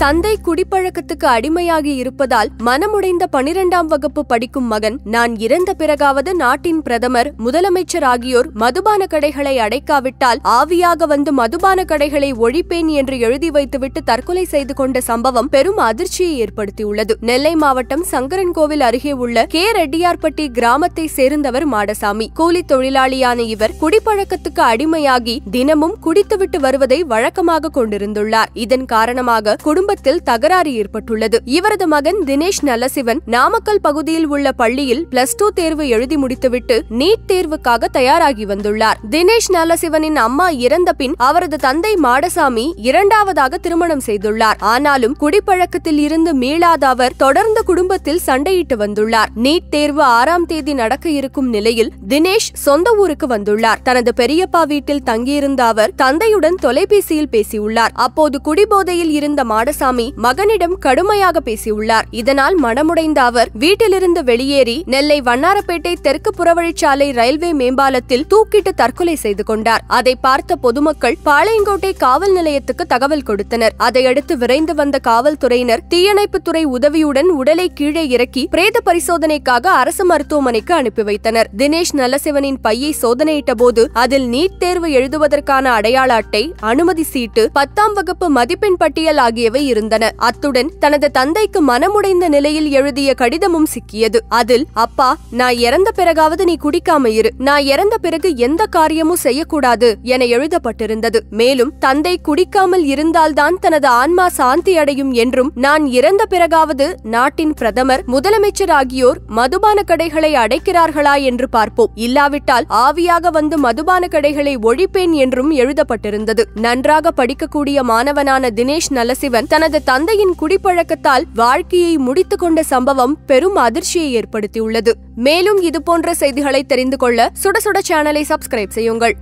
தந்தை குடிப்பழக்கத்துக்கு அடிமையாகி இருப்பதால் மனமுடைந்த பனிரெண்டாம் வகுப்பு படிக்கும் மகன் நான் இறந்த பிறகாவது நாட்டின் பிரதமர் முதலமைச்சர் ஆகியோர் மதுபான கடைகளை அடைக்காவிட்டால் ஆவியாக வந்து மதுபான கடைகளை ஒழிப்பேன் என்று எழுதி வைத்துவிட்டு தற்கொலை செய்து கொண்ட சம்பவம் பெரும் அதிர்ச்சியை ஏற்படுத்தியுள்ளது. நெல்லை மாவட்டம் சங்கரன்கோவில் அருகே உள்ள கே. ரெட்டியார்பட்டி கிராமத்தை சேர்ந்தவர் மாடசாமி. கூலி தொழிலாளியான இவர் குடிப்பழக்கத்துக்கு அடிமையாகி தினமும் குடித்துவிட்டு வருவதை வழக்கமாக கொண்டிருந்துள்ளார். இதன் காரணமாக குடும்ப குடும்பத்தில் தகராறு ஏற்பட்டுள்ளது. இவரது மகன் தினேஷ் நல்லசிவன் நாமக்கல் பகுதியில் உள்ள பள்ளியில் பிளஸ் டூ தேர்வு எழுதி முடித்துவிட்டு நீட் தேர்வுக்காக தயாராகி வந்துள்ளார். தினேஷ் நல்லசிவனின் அம்மா இறந்த பின் அவரது தந்தை மாடசாமி இரண்டாவதாக திருமணம் செய்துள்ளார். ஆனாலும் குடிப்பழக்கத்தில் இருந்து மீளாத அவர் தொடர்ந்து குடும்பத்தில் சண்டையிட்டு வந்துள்ளார். நீட் தேர்வு ஆறாம் தேதி நடக்க இருக்கும் நிலையில் தினேஷ் சொந்த ஊருக்கு வந்துள்ளார். தனது பெரியப்பா வீட்டில் தங்கியிருந்த அவர் தந்தையுடன் தொலைபேசியில் பேசியுள்ளார். அப்போது குடிபோதையில் இருந்த மாடசாமி மகனிடம் கடுமையாக பேசியுள்ளார். இதனால் மனமுடைந்த அவர் வீட்டிலிருந்து வெளியேறி நெல்லை வண்ணாரப்பேட்டை தெற்கு புறவழிச்சாலை ரயில்வே மேம்பாலத்தில் தூக்கிட்டு தற்கொலை செய்து கொண்டார். அதை பார்த்த பொதுமக்கள் பாளையங்கோட்டை காவல் நிலையத்துக்கு தகவல் கொடுத்தனர். அதையடுத்து விரைந்து வந்த காவல்துறையினர் தீயணைப்புத்துறை உதவியுடன் உடலை கீழே இறக்கி பிரேத பரிசோதனைக்காக அரசு மருத்துவமனைக்கு அனுப்பி வைத்தனர். தினேஷ் நல்லசிவனின் பையை சோதனையிட்ட போது அதில் நீட் தேர்வு எழுதுவதற்கான அடையாள அட்டை அனுமதி சீட்டு பத்தாம் வகுப்பு மதிப்பெண் பட்டியல் ஆகியவை இருந்தன. அத்துடன் தனது தந்தைக்கு மனமுடைந்த நிலையில் எழுதிய கடிதமும் சிக்கியது. அதில் அப்பா நான் இறந்த பிறகாவது நீ குடிக்காம இரு. நான் இறந்த பிறகு எந்த காரியமும் செய்யக்கூடாது என எழுதப்பட்டிருந்தது. மேலும் தந்தை குடிக்காமல் இருந்தால்தான் தனது ஆன்மா சாந்தி அடையும் என்றும் நான் இறந்த பிறகாவது நாட்டின் பிரதமர் முதலமைச்சர் ஆகியோர் மதுபான கடைகளை அடைக்கிறார்களா என்று பார்ப்போம். இல்லாவிட்டால் ஆவியாக வந்து மதுபான கடைகளை ஒழிப்பேன் என்றும் எழுதப்பட்டிருந்தது. நன்றாக படிக்கக்கூடிய மாணவனான தினேஷ் நலசிவன் தனது தந்தையின் குடிப்பழக்கத்தால் வாழ்க்கையை முடித்துக் கொண்ட சம்பவம் பெரும் அதிர்ச்சியை ஏற்படுத்தியுள்ளது. மேலும் இதுபோன்ற செய்திகளை தெரிந்து கொள்ள சுட சுட சேனலை சப்ஸ்கிரைப் செய்யுங்கள்.